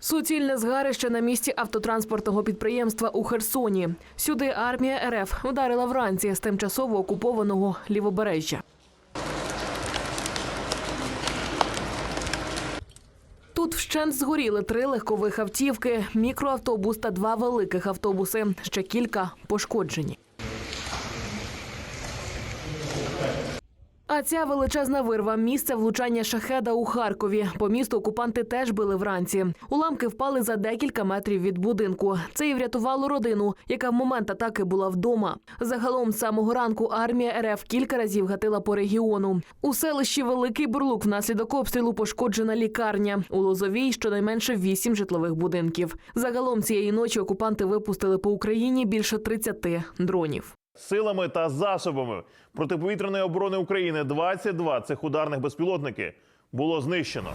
Суцільне згарище на місці автотранспортного підприємства у Херсоні. Сюди армія РФ ударила вранці з тимчасово окупованого лівобережжя. Тут вщент згоріли три легкових автівки, мікроавтобус та два великих автобуси. Ще кілька пошкоджені. А ця величезна вирва місце влучання шахеда у Харкові. По місту окупанти теж били вранці. Уламки впали за декілька метрів від будинку. Це і врятувало родину, яка в момент атаки була вдома. Загалом з самого ранку армія РФ кілька разів гатила по регіону. У селищі Великий Бурлук внаслідок обстрілу пошкоджена лікарня. У Лозовій щонайменше вісім житлових будинків. Загалом цієї ночі окупанти випустили по Україні більше 30 дронів. Силами та засобами протиповітряної оборони України 22 цих ударних безпілотники було знищено.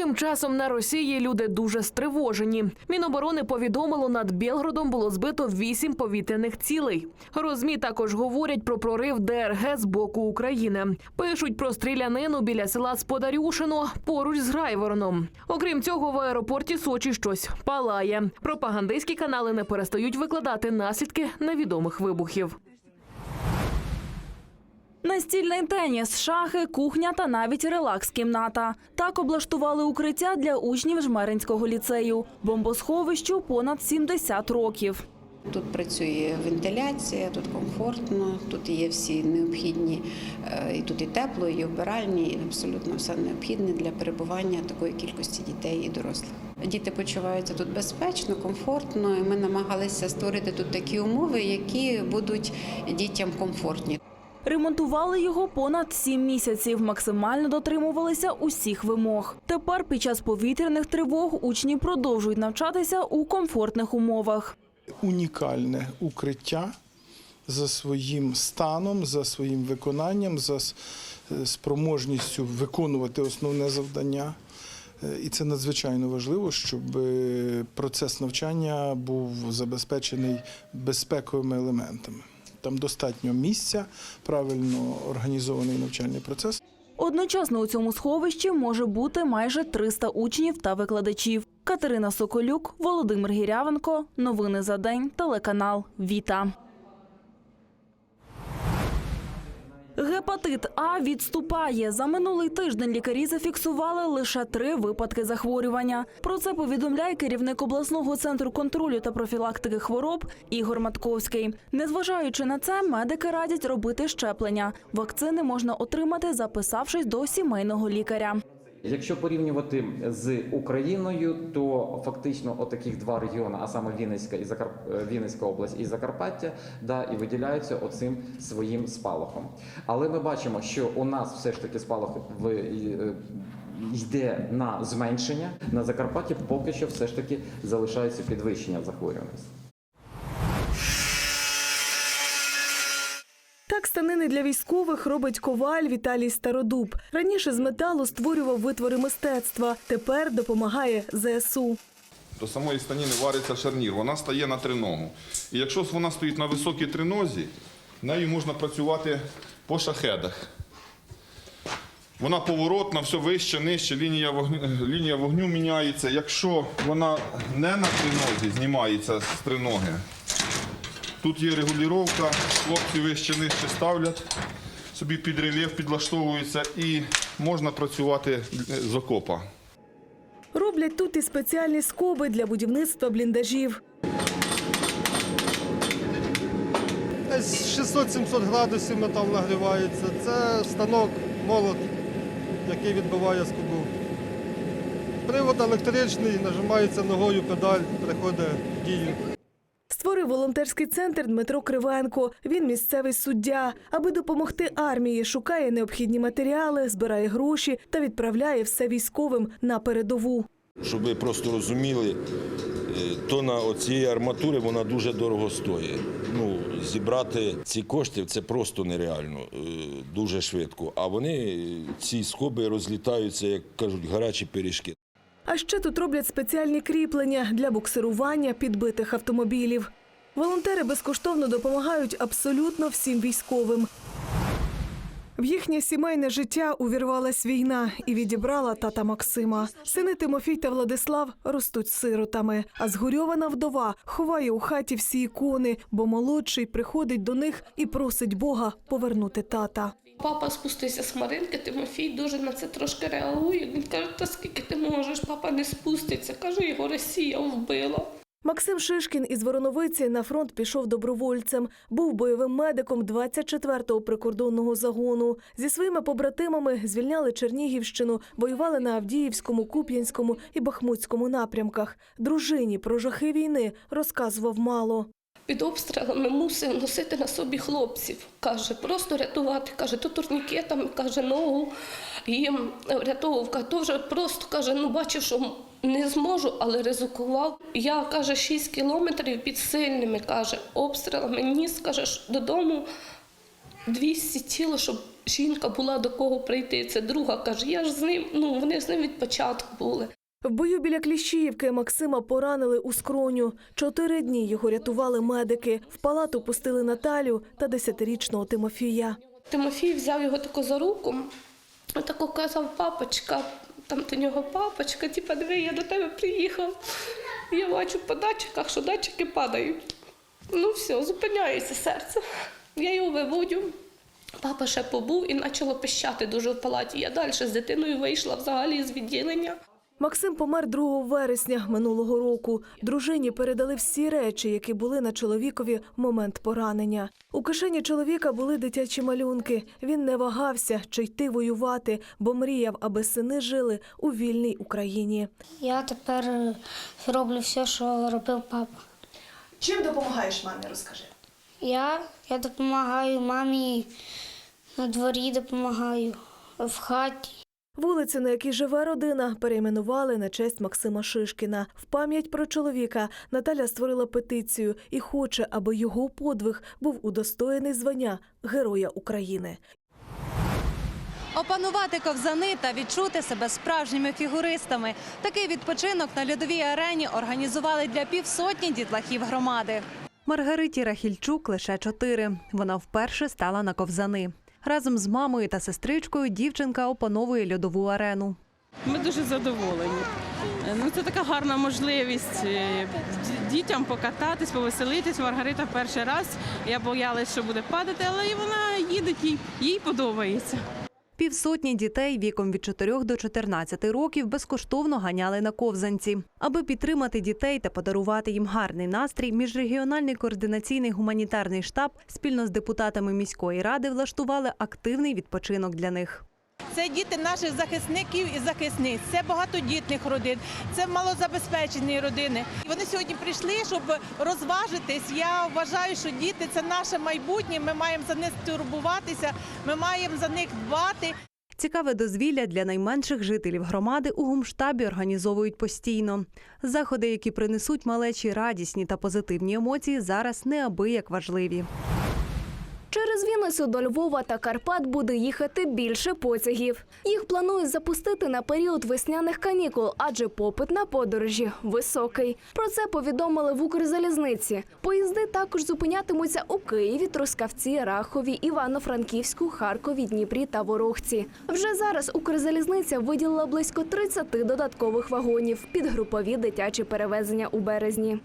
Тим часом на Росії люди дуже стривожені. Міноборони повідомило, над Білгородом було збито вісім повітряних цілей. Розмі також говорять про прорив ДРГ з боку України. Пишуть про стрілянину біля села Сподарюшино поруч з Грайвороном. Окрім цього, в аеропорті Сочі щось палає. Пропагандистські канали не перестають викладати наслідки невідомих вибухів. Настільний теніс, шахи, кухня та навіть релакс-кімната. Так облаштували укриття для учнів Жмеринського ліцею. Бомбосховищу понад 70 років. Тут працює вентиляція, тут комфортно, тут є всі необхідні, е, і тут і тепло, і обиральні, і абсолютно все необхідне для перебування такої кількості дітей і дорослих. Діти почуваються тут безпечно, комфортно. і Ми намагалися створити тут такі умови, які будуть дітям комфортні. Ремонтували його понад сім місяців. Максимально дотримувалися усіх вимог. Тепер під час повітряних тривог учні продовжують навчатися у комфортних умовах. унікальне укриття за своїм станом, за своїм виконанням, за е, спроможністю виконувати основне завдання. Е, І це надзвичайно важливо, щоб е, процес навчання був забезпечений безпековими елементами. Там достатньо місця, правильно організований навчальний процес. Одночасно у цьому сховищі може бути майже 300 учнів та викладачів. Катерина Соколюк, Володимир Гірявенко. Новини за день. Телеканал Віта. Гепатит А відступає. За минулий тиждень лікарі зафіксували лише три випадки захворювання. Про це повідомляє керівник обласного центру контролю та профілактики хвороб Ігор Матковський. Незважаючи на це, медики радять робити щеплення. Вакцини можна отримати, записавшись до сімейного лікаря. Якщо порівнювати з Україною, то фактично отаких два регіони, а саме Вінницька і Закар... е, Вінницька область і Закарпаття, да, і виділяються оцим своїм спалахом. Але ми бачимо, що у нас все ж таки спалах в е, йде на зменшення. На Закарпатті поки що все ж таки залишається підвищення захворюваності. Так для військових робить коваль Віталій Стародуб. Раніше з металу створював витвори мистецтва. Тепер допомагає ЗСУ. До самої станіни вариться шарнір, вона стає на триногу. І якщо вона стоїть на високій тринозі, нею можна працювати по шахедах. Вона поворотна, все вище, нижче, лінія вогню, лінія вогню міняється. Якщо вона не на тринозі, знімається з триноги, тут є регулювання, хлопці вище нижче ставлять, собі під рельєф підлаштовуються і можна працювати з окопа. Роблять тут і спеціальні скоби для будівництва бліндажів. Десь 600-700 градусів метал нагрівається. Це станок молот, який відбиває скобу. Привод електричний, нажимається ногою педаль, приходить в дію. Створив волонтерський центр Дмитро Кривенко. Він місцевий суддя. Аби допомогти армії, шукає необхідні матеріали, збирає гроші та відправляє все військовим на передову. Щоб ви просто розуміли, е, тона оцієї арматури вона дуже дорого стоїть. Ну, зібрати ці кошти це просто нереально, е, дуже швидко. А вони, е, ці скоби, розлітаються, як кажуть, гарячі пиріжки. А ще тут роблять спеціальні кріплення для буксирування підбитих автомобілів. Волонтери безкоштовно допомагають абсолютно всім військовим. В їхнє сімейне життя увірвалась війна і відібрала тата Максима. Сини Тимофій та Владислав ростуть сиротами, а згорьована вдова ховає у хаті всі ікони, бо молодший приходить до них і просить Бога повернути тата. Папа спустився з хмаринки, Тимофій дуже на це трошки реагує. Він каже, та скільки ти можеш, папа не спуститься. Каже, його Росія вбила. Максим Шишкін із Вороновиці на фронт пішов добровольцем. Був бойовим медиком 24-го прикордонного загону. Зі своїми побратимами звільняли Чернігівщину, воювали на Авдіївському, Куп'янському і Бахмутському напрямках. Дружині про жахи війни розказував мало. Під обстрілами мусив носити на собі хлопців. Каже, просто рятувати. Каже, то турнікетами, каже, ногу їм рятовував. Каже, то вже просто каже, ну бачив, що не зможу, але ризикував. Я каже, 6 кілометрів під сильними каже, обстрілами ніс, каже, додому 200 тіло, щоб жінка була до кого прийти. Це друга каже, я ж з ним, ну вони з ним від початку були. В бою біля Кліщіївки Максима поранили у скроню. Чотири дні його рятували медики. В палату пустили Наталю та десятирічного Тимофія. Тимофій взяв його тако за руку, тако казав, папочка, там до нього папочка, типа диви, я до тебе приїхав. Я бачу по датчиках, що датчики падають. Ну все, зупиняється серце. Я його виводю. Папа ще побув і почало пищати дуже в палаті. Я далі з дитиною вийшла взагалі з відділення. Максим помер 2 вересня минулого року. Дружині передали всі речі, які були на чоловікові в момент поранення. У кишені чоловіка були дитячі малюнки. Він не вагався чи йти воювати, бо мріяв, аби сини жили у вільній Україні. Я тепер е, роблю все, що робив папа. Чим допомагаєш мамі? Розкажи. Я, я допомагаю мамі на дворі, допомагаю в хаті. Вулицю, на якій живе родина, перейменували на честь Максима Шишкіна. В пам'ять про чоловіка Наталя створила петицію і хоче, аби його подвиг був удостоєний звання Героя України. Опанувати ковзани та відчути себе справжніми фігуристами. Такий відпочинок на льодовій арені організували для півсотні дітлахів громади. Маргариті Рахільчук лише чотири. Вона вперше стала на ковзани. Разом з мамою та сестричкою дівчинка опановує льодову арену. Ми дуже задоволені. Ну, це така гарна можливість е, дітям покататись, повеселитись. Маргарита перший раз. Я боялась, що буде падати, але і вона їде, їй подобається. Півсотні дітей віком від 4 до 14 років безкоштовно ганяли на ковзанці. Аби підтримати дітей та подарувати їм гарний настрій, міжрегіональний координаційний гуманітарний штаб спільно з депутатами міської ради влаштували активний відпочинок для них. Це діти наших захисників і захисниць, це багатодітних родин, це малозабезпечені родини. Вони сьогодні прийшли, щоб розважитись. Я вважаю, що діти це наше майбутнє. Ми маємо за них турбуватися, ми маємо за них дбати. Цікаве дозвілля для найменших жителів громади у гумштабі організовують постійно. Заходи, які принесуть малечі радісні та позитивні емоції, зараз неабияк важливі. Через Вінницю до Львова та Карпат буде їхати більше потягів. Їх планують запустити на період весняних канікул, адже попит на подорожі високий. Про це повідомили в Укрзалізниці. Поїзди також зупинятимуться у Києві, Трускавці, Рахові, Івано-Франківську, Харкові, Дніпрі та Ворохці. Вже зараз Укрзалізниця виділила близько 30 додаткових вагонів під групові дитячі перевезення у березні.